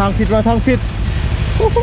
ทางผิดมาทางผิดโอ้โห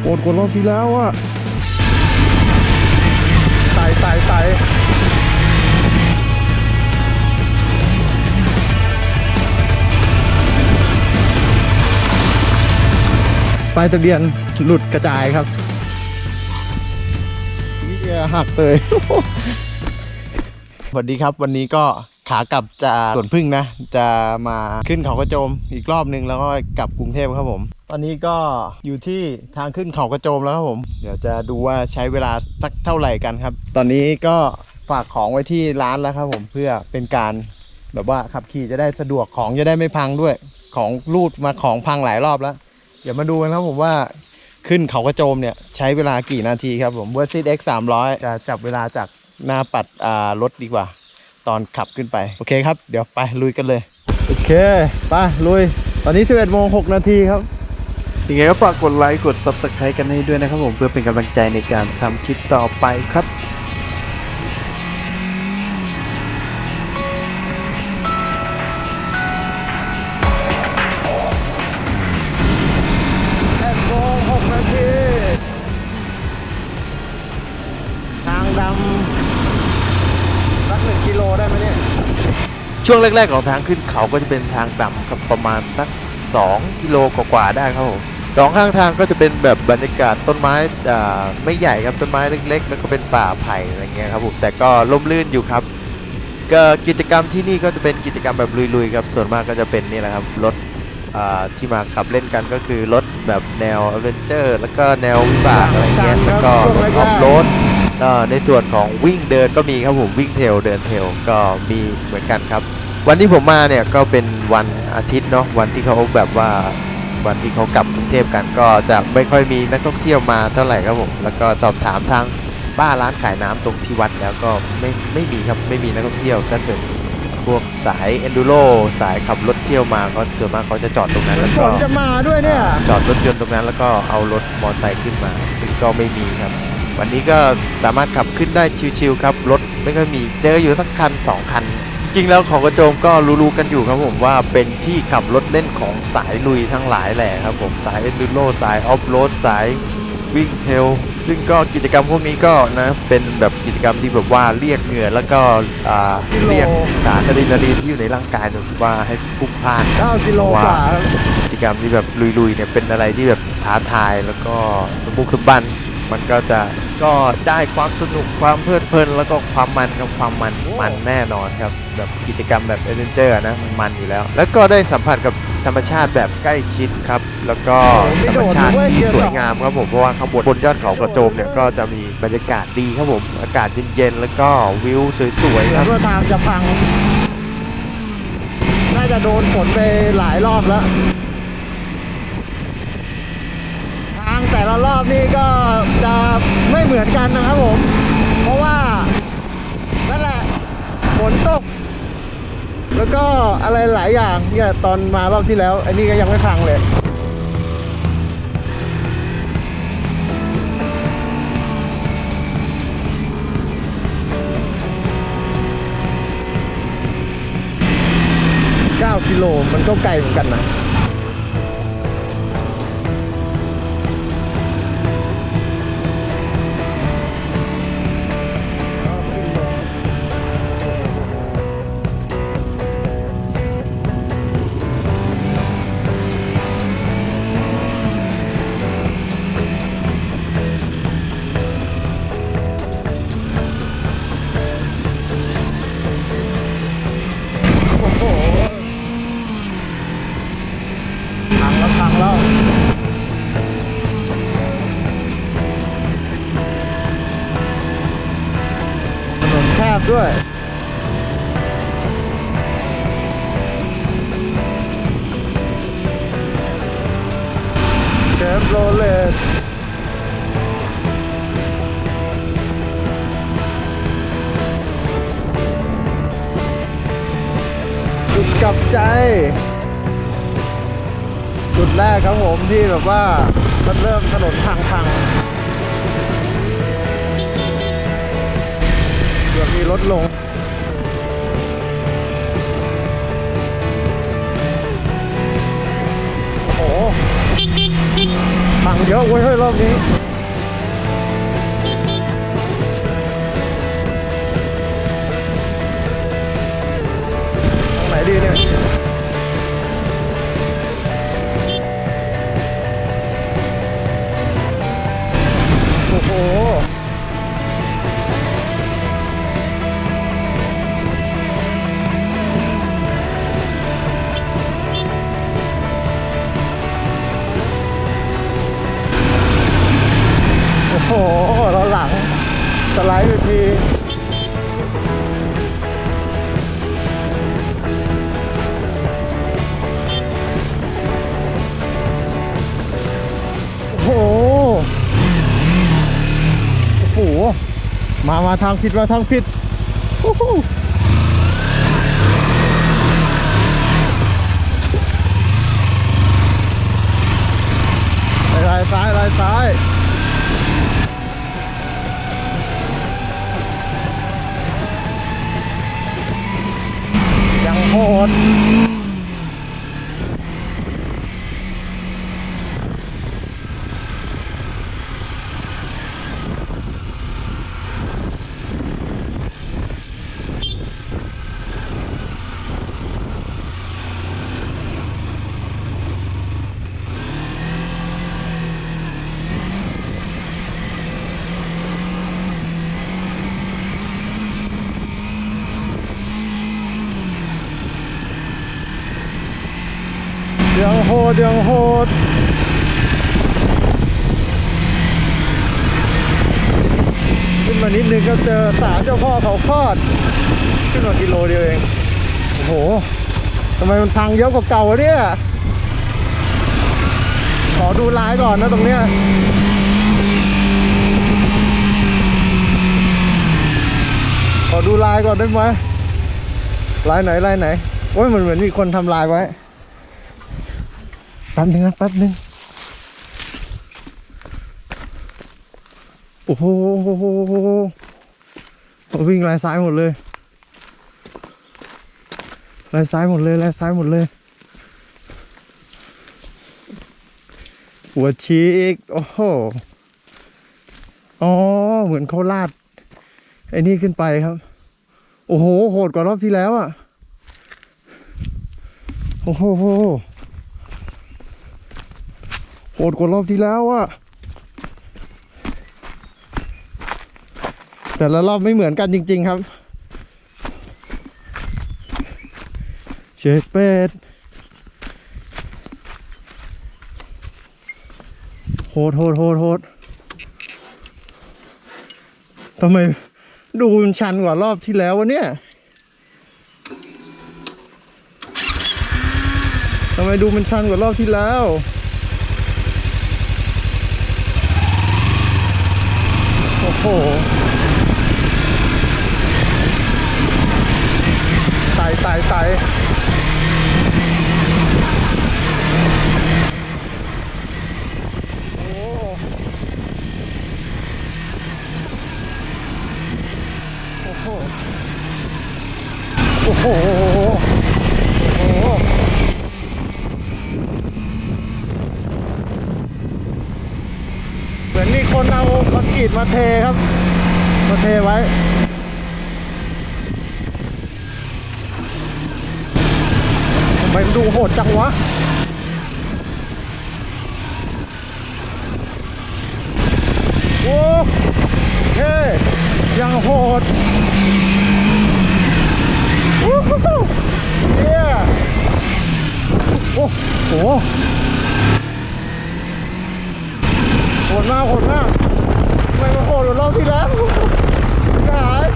โกดกว่ารอบที่แล้วอะไต่ไต่ไต่ป้ายทะเบียนหลุดกระจายครับเหี้ยหักเลยสวัสดีครับวันนี้ก็ ขากลับจากสวนพึ่งนะ จะมาขึ้นเขากระโจมอีกรอบนึงแล้วก็กลับกรุงเทพครับผม ตอนนี้ก็อยู่ที่ทางขึ้นเขากระโจมแล้วครับผม เดี๋ยวจะดูว่าใช้เวลาสักเท่าไหร่กันครับ ตอนนี้ก็ฝากของไว้ที่ร้านแล้วครับผมเพื่อเป็นการแบบว่าขับขี่จะได้สะดวกของจะได้ไม่พังด้วยของรูดมาของพังหลายรอบแล้ว เดี๋ยวมาดูกันครับผมว่าขึ้นเขากระโจมเนี่ยใช้เวลากี่นาทีครับผมเวอร์ซิต X 300จะจับเวลาจากหน้าปัดรถดีกว่า ตอนขับขึ้นไป โอเคครับ เดี๋ยวไปลุยกันเลย โอเคไปลุย ตอนนี้ 11โมง6นาทีครับยังไงก็ฝากกดไลค์กด Subscribe กันให้ด้วยนะครับผมเพื่อเป็นกำลังใจในการทำคลิปต่อไปครับ ช่วงแรก ๆ ของทางขึ้นเขาก็จะเป็นทางต่ำครับประมาณสัก 2 กิโลกว่าๆได้ครับผมสองข้างทางก็จะเป็นแบบบรรยากาศต้นไม้อ่ไม่ใหญ่ครับต้นไม้เล็ก ๆ แล้วก็เป็นป่าไผ่อะไรเงี้ยครับผมแต่ก็ร่มรื่นอยู่ครับก็กิจกรรมที่นี่ก็จะเป็นกิจกรรมแบบลุยๆครับส่วนมากก็จะเป็นนี่แหละครับรถที่มาขับเล่นกันก็คือรถแบบแนวอเวนเจอร์ แล้วก็แนววิบากอะไรเงี้ยแล้วก็รถออฟโรดในส่วนของวิ่งเดินก็มีครับผมวิ่งเทลเดินเทลก็มีเหมือนกันครับ วันที่ผมมาเนี่ยก็เป็นวันอาทิตย์เนาะวันที่เขาแบบว่าวันที่เขากลับกรุงเทพกันก็จะไม่ค่อยมีนักท่องเที่ยวมาเท่าไหร่ครับผมแล้วก็สอบถามทางป้าร้านขายน้ำตรงที่วัดแล้วก็ไม่ไม่มีครับไม่มีนักท่องเที่ยวถ้าเกิดพวกสายเอนดูโรสายขับรถเที่ยวมาก็ส่วนมากเขาจะจอดตรงนั้นแล้วฝก็นจะมาด้วยเนี่ยจอดรถยนต์ตรงนั้นแล้วก็เอารถมอเตอร์ไซค์ขึ้นมาซึ่งก็ไม่มีครับ วันนี้ก็สามารถขับขึ้นได้ชิวๆครับรถไม่ค่อยมีเจออยู่สักคัน 2 คันจ ริงแล้วเของกระโจมก็รู้ๆกันอยู่ครับผมว่าเป็นที่ขับรถเล่นของสายลุยทั้งหลายแหละครับผมสายเอนดูโรสายออฟโรดสายวิ่งเทรลซึ่งก็กิจกรรมพวกนี้ก็นะเป็นแบบกิจกรรมที่แบบว่าเรียกเหงื่อแล้วก็อ่าเรียกสารอะดรีนาลีนที่อยู่ในร่างกายเนี่ยว่าให้พุ่งพล่าน9กิโลกว่าครับกิจกรรมที่แบบลุยๆเนี่ยเป็นอะไรที่แบบท้าทายแล้วก็สมบุกสมบัน มันก็จะก็ได้ความสนุกความเพลิดเพลิน แล้วก็ความมันกับความมันมันแน่นอนครับแบบกิจกรรมแบบเอเวนเจอร์นะมันมันอยู่แล้ว แล้วก็ได้สัมผัสกับธรรมชาติแบบใกล้ชิดครับ แล้วก็ธรรมชาติที่สวยงามครับผมเพราะว่าข้างบนบนยอดเขากระโจมเนี่ยก็จะมีบรรยากาศดีครับผมอากาศเย็นๆแล้วก็วิวสวยๆเหคมือรันบว่าทางจะพัง น่าจะโดนฝนไปหลายรอบแล้ว ทาง แต่ละรอบนี่ก็จะไม่เหมือนกันนะครับผม เพราะว่านั่นแหละฝนตก แล้วก็อะไรหลายอย่างเนี่ยตอนมารอบที่แล้ว อันนี้ก็ยังไม่พังเลย9กิโลมันก็ไกลเหมือนกันนะ แล้วพังแล้วถนนแคบด้วยเชฟโรเลตจุดกลับใจ แรกครับผมที่แบบว่ามันเริ่มถนนพังๆเกือบมีรถลงโอ้โหพังเยอะเว้ยรอบนี้ มามาทางผิดมาทางผิดโอ้โหไปลายซ้ายลายซ้ายยังโหด ยังโหดยังโหดขึ้นมานิดนึงก็เจอศาลเจ้าพ่อเขาคอด ขึ้นมากิโลเดียวเอง โอ้โหทำไมมันพังเยอะกว่าเก่าวะเนี่ย ขอดูลายก่อนนะตรงเนี้ยขอดูลายก่อนได้ไหมลายไหนลายไหนโอ้ยเหมันเหมือนมีคนทำลายไว้ แป๊บนึงนะแป๊บนึง โอ้โหวิ่งลายซ้ายหมดเลยลายซ้ายหมดเลยลายซ้ายหมดเลย หัวชีกโอ้โห อ๋อ เหมือนเขาลาด ไอ้นี่ขึ้นไปครับ โอ้โห โหดกว่ารอบที่แล้วอะ โอ้โห โหดกว่ารอบที่แล้วอะแต่ละรอบไม่เหมือนกันจริง ๆ ครับ เชฟเป็ดโหดโหดโหดโหดทำไมดูมันชันกว่ารอบที่แล้ววะเนี่ยทำไมดูมันชันกว่ารอบที่แล้ว โอ้โหไต่ไต่ไต่โอ้โอ้โห โอ้โห โอ้โห เหมือนมีคนเอา คอนกรีตมาเทครับ มาเทไว้ทำไมดูโหดจังวะโอ้เฮ้ยังโหดโอ้โหเนี่ยโอ้โหโหดมากโหดมาก ไมมันโหดรอบที่แล้วหาย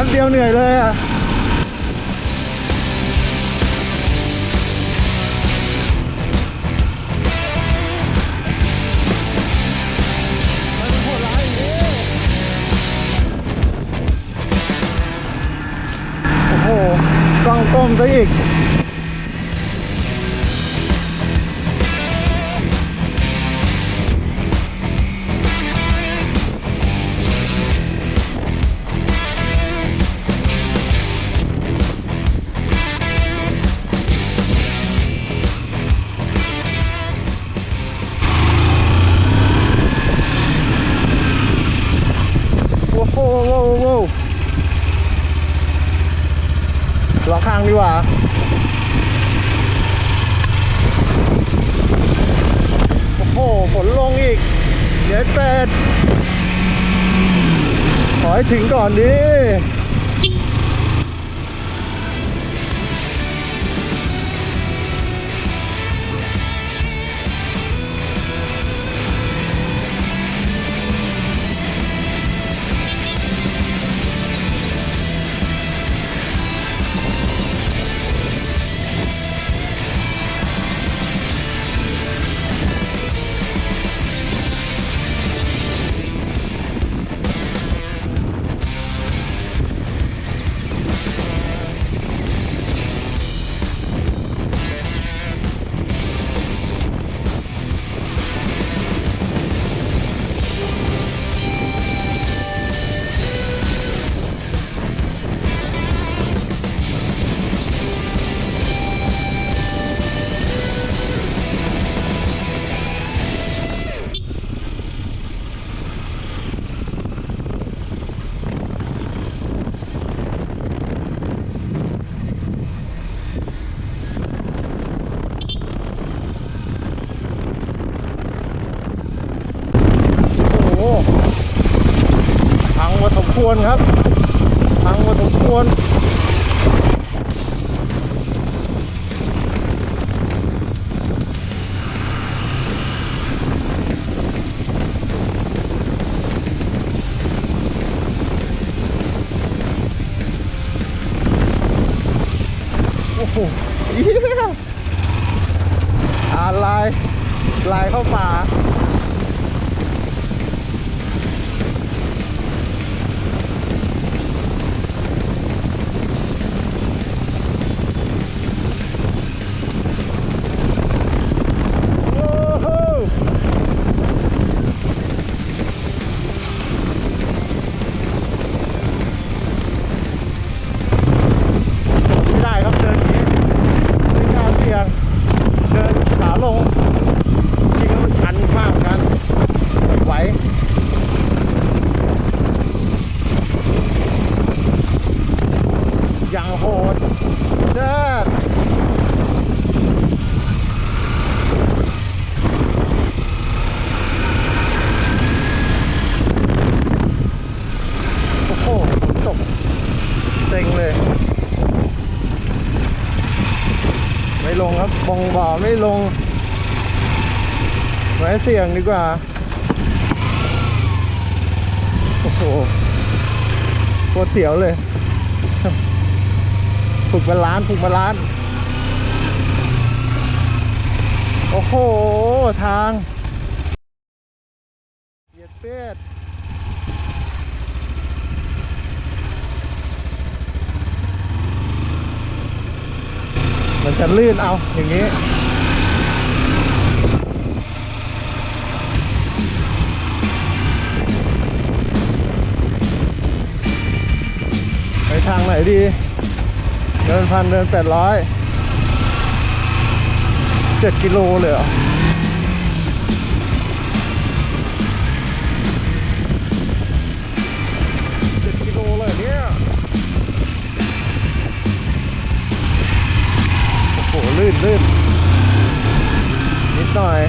ป๊บเดียวเหนื่อยเลยอะโหดร้ายอย่างนี้โหต้องก้มซะอีก ล้อข้างดีกว่าโอ้โหฝนลงอีกเดี๋ยวเป็ดขอให้ถึงก่อนดิ วรครับ สี่ยงดีกว่า โอ้โหโคตรเสียวเลย ฝึกบาลานฝึกบาลานโอ้โห ทางเหยียดเป็ดมันจะลื่นเอาอย่างนี้ ดี เดินพันเดินแปดร้อยเจ็ดกิโลเลยเหรอเจ็ดกิโลเลยเนี่ยโอ้โหลื่นลื่นนิดหน่อย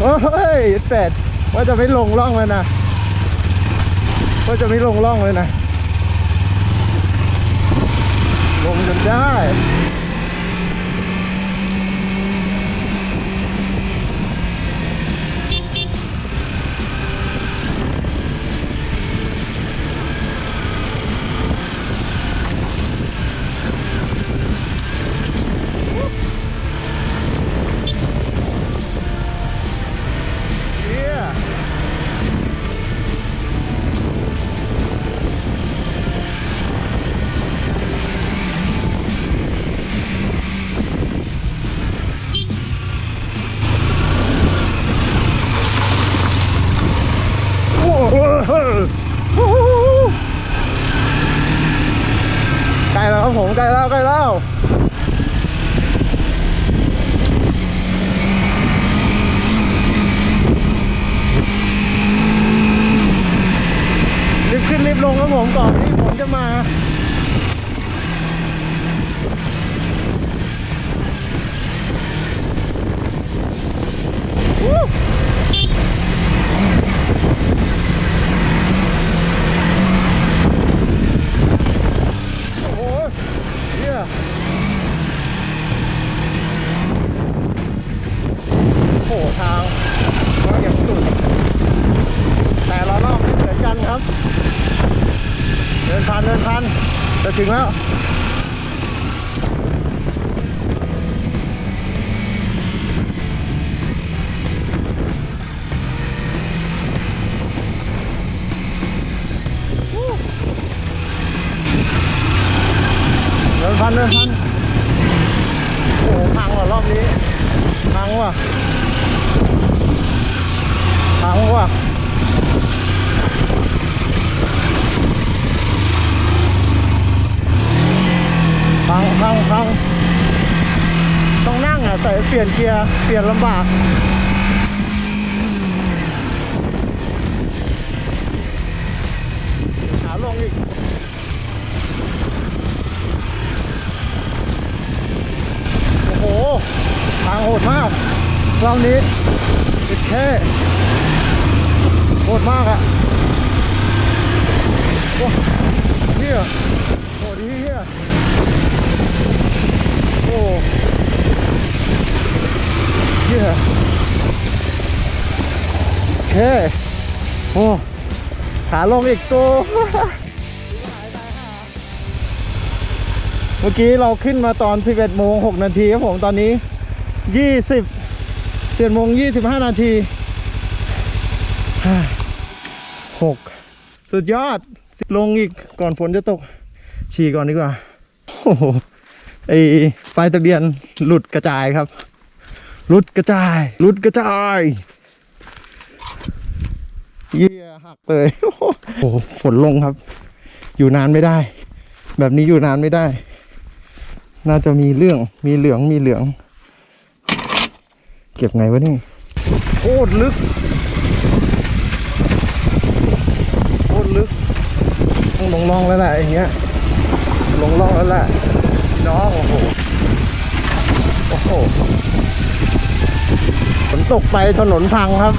เฮ้ยเป็ดว่าจะไม่ลงร่องเลยนะว่าจะไม่ลงร่องเลยนะ ลงจนได้ ครับผมใกล้แล้วใกล้แล้วรีบขึ้นรีบลงครับผมก่อนที่ผมจะมา เดินพันเดินพันจะถึงแล้ว เปลี่ยนลำบากขาลงอีกโอ้โห ทางโหดมากรอบนี้ติดแค่โหดมากอะโอ้เฮียโหดเฮียโอ้ เยี่ยโอเคโอ้ขาลงอีกตัว เมื่อกี้เราขึ้นมาตอน 11โมง6นาทีครับผมตอนนี้ 20 11โมง25 นาที 6 สุดยอด ลงอีกก่อนฝนจะตก ฉี่ก่อนดีกว่า โอ้โหไอป้ายทะเบียนหลุดกระจายครับ หลุดกระจายหลุดกระจายเยี่ยหักเลยโอ้โหฝนลงครับ อยู่นานไม่ได้ แบบนี้อยู่นานไม่ได้ น่าจะมีเรื่องมีเหลืองมีเหลือง เก็บไงวะนี่โคตรลึกโคตรลึกต้องลงล่องแล้วแหละอย่างเงี้ยลงล่องแล้วแหละน้องโอ้โหโอ้โห ตกไปถนนพังครับ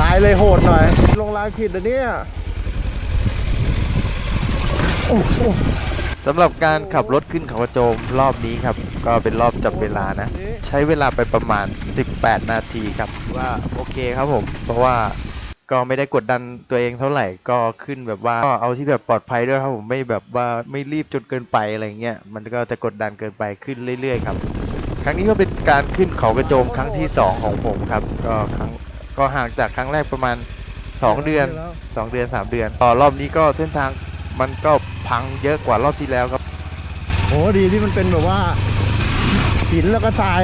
ลายเลยโหดหน่อย ลงลายผิดอันเนี้ยสำหรับการขับรถขึ้นเขากระโจมรอบนี้ครับ ก็เป็นรอบจับเวลานะ ใช้เวลาไปประมาณ 18 นาทีครับ ว่าโอเคครับผม เพราะว่าก็ไม่ได้กดดันตัวเองเท่าไหร่ก็ขึ้นแบบว่าก็เอาที่แบบปลอดภัยด้วยครับผมไม่แบบว่าไม่รีบจนเกินไปอะไรเงี้ยมันก็จะกดดันเกินไปขึ้นเรื่อยๆครับ ครั้งนี้ก็เป็นการขึ้นเขากระโจมครั้งที่ 2 ของผมครับ ก็ครั้งก็ห่างจากครั้งแรกประมาณ 2 เดือน 2 เดือน 3 เดือนต่อรอบนี้ก็เส้นทางมันก็พังเยอะกว่ารอบที่แล้วครับโหดีที่มันเป็นแบบว่าหินแล้วก็ทราย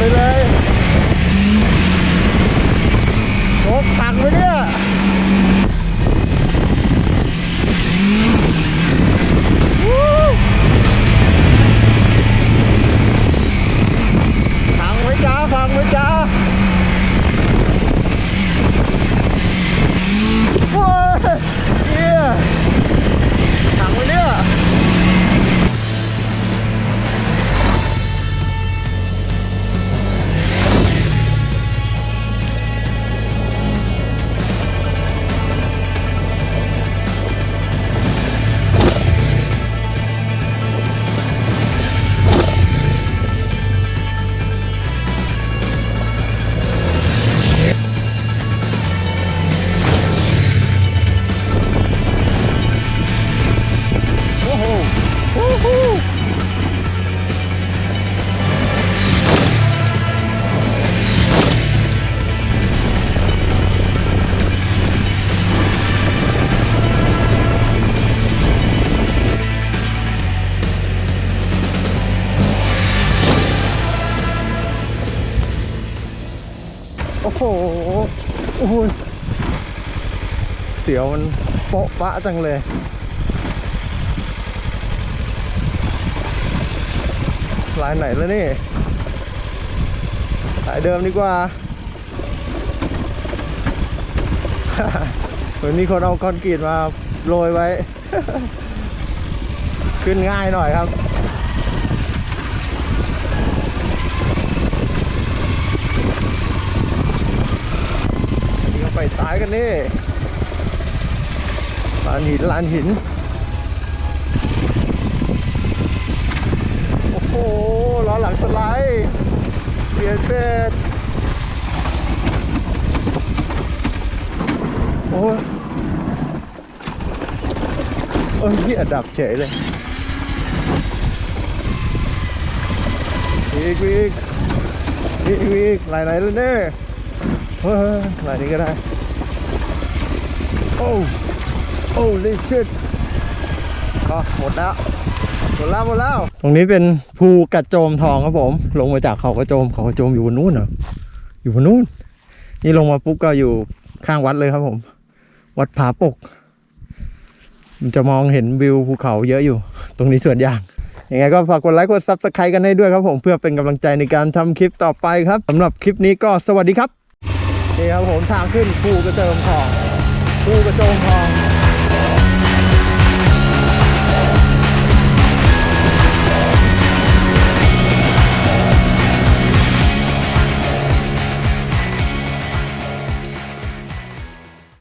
นเปะปะจังเลย ลายไหนแล้วนี่ลายเดิมดีกว่าเหมือนมีคนเอาคอนกรีตมาโรยไว้ ขึ้นง่ายหน่อยครับนนี้ก็ไปซ้ายกันนี่านหินลานหิน โอ้โหล้อหลังสไลด์เปลี่ยนเป็ดโอ้ยโอ้ยเหี้ยดับเฉยเลยอีกอีกอีกอีกลายไหนเลยเนี่ยเฮ้ยลายนี้ก็ได้โอ้ โอ้ลิชิตก็หมดแล้วหมดแล้วหมดแล้ว ตรงนี้เป็นภูกระโจมทองครับผม ลงมาจากเขากระโจมเขากระโจมอยู่บนนู้นเหรออยู่บนนู้น นี่ลงมาปุ๊บก็อยู่ข้างวัดเลยครับผม วัดผาปก มันจะมองเห็นวิวภูเขาเยอะอยู่ ตรงนี้ส่วนยางยังไงก็ฝากกดไลค์กดซับสไครต์กันให้ด้วยครับผมเพื่อเป็นกำลังใจในการทำคลิปต่อไปครับสำหรับคลิปนี้ก็สวัสดีครับนี่ครับผมทางขึ้นภูกระโจมทองภูกระโจมทอง